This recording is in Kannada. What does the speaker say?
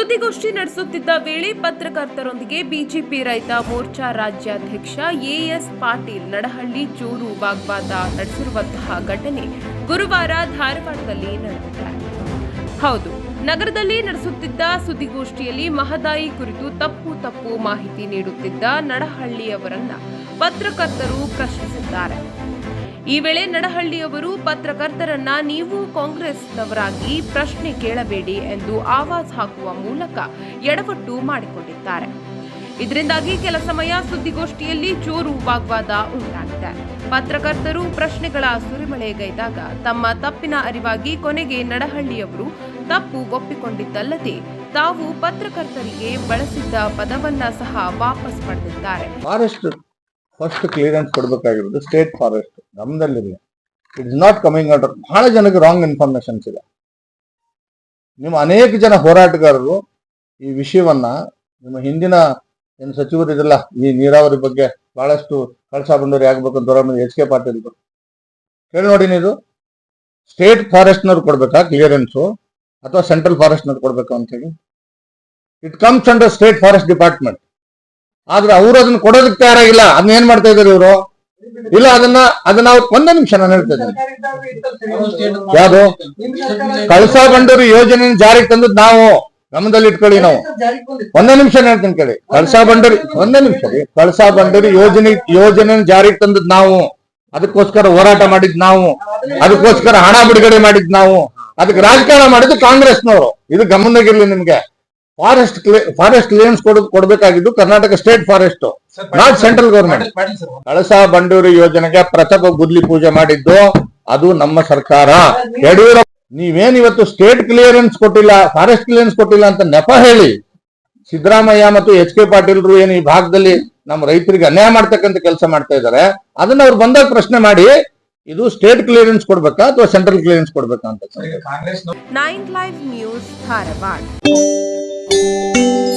ಸುದ್ದಿಗೋಷ್ಠಿ ನಡೆಸುತ್ತಿದ್ದ ವೇಳೆ ಪತ್ರಕರ್ತರೊಂದಿಗೆ ಬಿಜೆಪಿ ರೈತ ಮೋರ್ಚಾ ರಾಜ್ಯಾಧ್ಯಕ್ಷ ಎಎಸ್ ಪಾಟೀಲ್ ನಡಹಳ್ಳಿ ಜೋರು ವಾಗ್ವಾದ ನಡೆಸಿರುವಂತಹ ಘಟನೆ ಗುರುವಾರ ಧಾರವಾಡದಲ್ಲಿ ನಡೆದಿದೆ. ಹೌದು, ನಗರದಲ್ಲಿ ನಡೆಸುತ್ತಿದ್ದ ಸುದ್ದಿಗೋಷ್ಠಿಯಲ್ಲಿ ಮಹದಾಯಿ ಕುರಿತು ತಪ್ಪು ತಪ್ಪು ಮಾಹಿತಿ ನೀಡುತ್ತಿದ್ದ ನಡಹಳ್ಳಿಯವರನ್ನ ಪತ್ರಕರ್ತರು ಪ್ರಶ್ನಿಸಿದ್ದಾರೆ. ಈ ವೇಳೆ ನಡಹಳ್ಳಿಯವರು ಪತ್ರಕರ್ತರನ್ನ ನೀವು ಕಾಂಗ್ರೆಸ್ನವರಾಗಿ ಪ್ರಶ್ನೆ ಕೇಳಬೇಡಿ ಎಂದು ಆವಾಜ್ ಹಾಕುವ ಮೂಲಕ ಎಡವಟ್ಟು ಮಾಡಿಕೊಂಡಿದ್ದಾರೆ. ಇದರಿಂದಾಗಿ ಕೆಲ ಸಮಯ ಸುದ್ದಿಗೋಷ್ಠಿಯಲ್ಲಿ ಜೋರು ವಾಗ್ವಾದ ಉಂಟಾಗಿದೆ. ಪತ್ರಕರ್ತರು ಪ್ರಶ್ನೆಗಳ ಸುರಿಮಳೆಗೈದಾಗ ತಮ್ಮ ತಪ್ಪಿನ ಅರಿವಾಗಿ ಕೊನೆಗೆ ನಡಹಳ್ಳಿಯವರು ತಪ್ಪು ಒಪ್ಪಿಕೊಂಡಿದ್ದಲ್ಲದೆ ತಾವು ಪತ್ರಕರ್ತರಿಗೆ ಬಳಸಿದ್ದ ಪದವನ್ನ ಸಹ ವಾಪಸ್ ಪಡೆದಿದ್ದಾರೆ. ಫಸ್ಟ್ ಕ್ಲಿಯರೆನ್ಸ್ ಕೊಡಬೇಕಾಗಿರೋದು state forest ನಮ್ದಲ್ಲಿರಲಿ it is not coming out ಬಹಳ ಜನಕ್ಕೆ ರಾಂಗ್ ಇನ್ಫಾರ್ಮೇಶನ್ಸ್ ಇದೆ. ನಿಮ್ಮ ಅನೇಕ ಜನ ಹೋರಾಟಗಾರರು ಈ ವಿಷಯವನ್ನ ನಿಮ್ಮ ಹಿಂದಿನ ಏನು ಸಚಿವರು ಇದಲ್ಲ ಈ ನೀರಾವರಿ ಬಗ್ಗೆ ಬಹಳಷ್ಟು ಕಳಸಾ ಬಂಡೂರಿ ಆಗ್ಬೇಕು ಅಂತ ಎಚ್ ಕೆ ಪಾಟೀಲ್ ಹೇಳಿ ನೋಡಿ ನೀವು ಸ್ಟೇಟ್ ಫಾರೆಸ್ಟ್ನವ್ರು ಕೊಡ್ಬೇಕಾ ಕ್ಲಿಯರೆನ್ಸು ಅಥವಾ ಸೆಂಟ್ರಲ್ ಫಾರೆಸ್ಟ್ನವ್ರು ಕೊಡ್ಬೇಕಾ ಅಂತ ಹೇಳಿ? It comes under state forest department ಆದ್ರೆ ಅವ್ರು ಅದನ್ನ ಕೊಡೋದಕ್ಕೆ ತಯಾರಾಗಿಲ್ಲ. ಅದನ್ನ ಏನ್ ಮಾಡ್ತಾ ಇದಾರೆ ಇವರು? ಇಲ್ಲ, ಅದನ್ನ ಅದನ್ನ ಅವ್ರು ಒಂದೇ ನಿಮಿಷ ನಾನು ಹೇಳ್ತಾ ಇದ್ದೀನಿ. ಯಾವ್ದು? ಕಳಸಾ ಬಂಡೂರು ಯೋಜನೆ ಜಾರಿಗೆ ತಂದದ್ ನಾವು. ಗಮನದಲ್ಲಿ ಇಟ್ಕೊಳ್ಳಿ ನಾವು. ಒಂದೇ ನಿಮಿಷ ಹೇಳ್ತೀನಿ ಕೇಳಿ. ಕಳಸಾ ಬಂಡೂರಿ, ಒಂದೇ ನಿಮಿಷ ಕಳಸಾ ಬಂಡೂರಿ ಯೋಜನೆ ಯೋಜನೆ ಜಾರಿಗೆ ತಂದದ್ ನಾವು. ಅದಕ್ಕೋಸ್ಕರ ಹೋರಾಟ ಮಾಡಿದ್ ನಾವು. ಅದಕ್ಕೋಸ್ಕರ ಹಣ ಬಿಡುಗಡೆ ಮಾಡಿದ್ ನಾವು. ಅದಕ್ಕೆ ರಾಜಕಾರಣ ಮಾಡಿದ್ದು ಕಾಂಗ್ರೆಸ್ನವರು. ಇದು ಗಮನದಾಗಿರ್ಲಿ ನಿಮ್ಗೆ. ಫಾರೆಸ್ಟ್ ಫಾರೆಸ್ಟ್ ಕ್ಲಿಯರೆನ್ಸ್ ಕೊಡಬೇಕಾಗಿದ್ದು ಕೊಡ್ಬೇಕಾಗಿದ್ದು Karnataka state forest not central government Kalasa Banduri ಯೋಜನೆಗೆ ಪ್ರಥಮ ಗುದ್ಲಿ ಪೂಜೆ ಮಾಡಿದ್ದು ಅದು ನಮ್ಮ ಸರ್ಕಾರ. ಯಡಿಯೂರಪ್ಪ ನೀವೇನ್ ಇವತ್ತು ಸ್ಟೇಟ್ ಕ್ಲಿಯರೆನ್ಸ್ ಕೊಟ್ಟಿಲ್ಲ ಫಾರೆಸ್ಟ್ ಕ್ಲಿಯರೆನ್ಸ್ ಕೊಟ್ಟಿಲ್ಲ ಅಂತ ನೆಪ ಹೇಳಿ. ಸಿದ್ದರಾಮಯ್ಯ ಮತ್ತು ಎಚ್ ಕೆ ಪಾಟೀಲ್ರು ಏನು ಈ ಭಾಗದಲ್ಲಿ ನಮ್ಮ ರೈತರಿಗೆ ಅನ್ಯಾಯ ಮಾಡ್ತಕ್ಕಂಥ ಕೆಲಸ ಮಾಡ್ತಾ ಇದ್ದಾರೆ. ಅದನ್ನ ಅವ್ರು ಬಂದಾಗ ಪ್ರಶ್ನೆ ಮಾಡಿ ಇದು ಸ್ಟೇಟ್ ಕ್ಲಿಯರೆನ್ಸ್ ಕೊಡ್ಬೇಕಾ ಅಥವಾ ಸೆಂಟ್ರಲ್ ಕ್ಲಿಯರೆನ್ಸ್ ಕೊಡ್ಬೇಕಾ ಅಂತ. Congress nine live news Dharwad Música